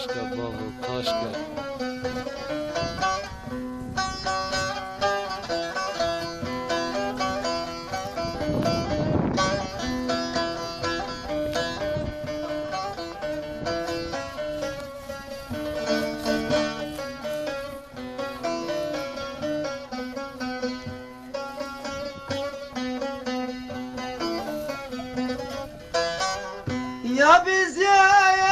Taşka bavul taşka. Ya biz ya, ya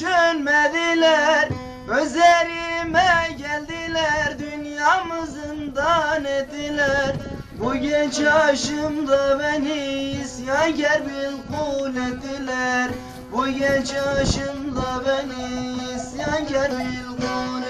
düşünmediler Özerime geldiler dünyamızın dan ettiler Bu genç yaşımda beni isyankar bir kul ettiler Bu genç yaşımda beni isyankar bir kul ettiler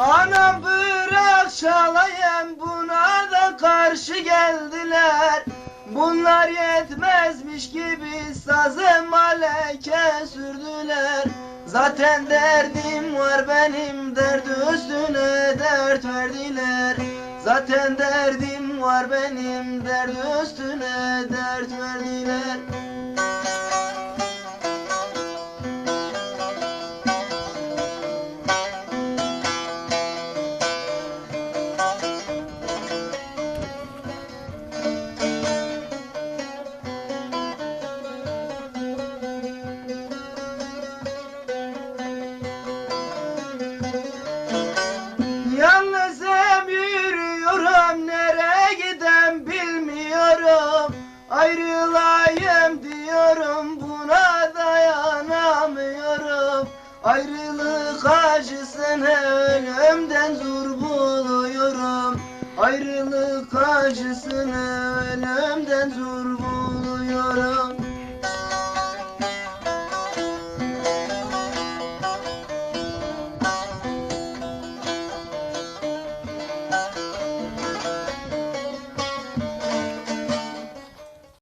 Anam bırak çalayım buna da karşı geldiler. Bunlar yetmezmiş gibi sazı maleke sürdüler. Zaten derdim var benim dert üstüne dert verdiler. Zaten derdim var benim dert üstüne dert verdiler Ayrılayım diyorum buna dayanamıyorum. Ayrılık acısını ölümden zor buluyorum. Ayrılık acısını ölümden zor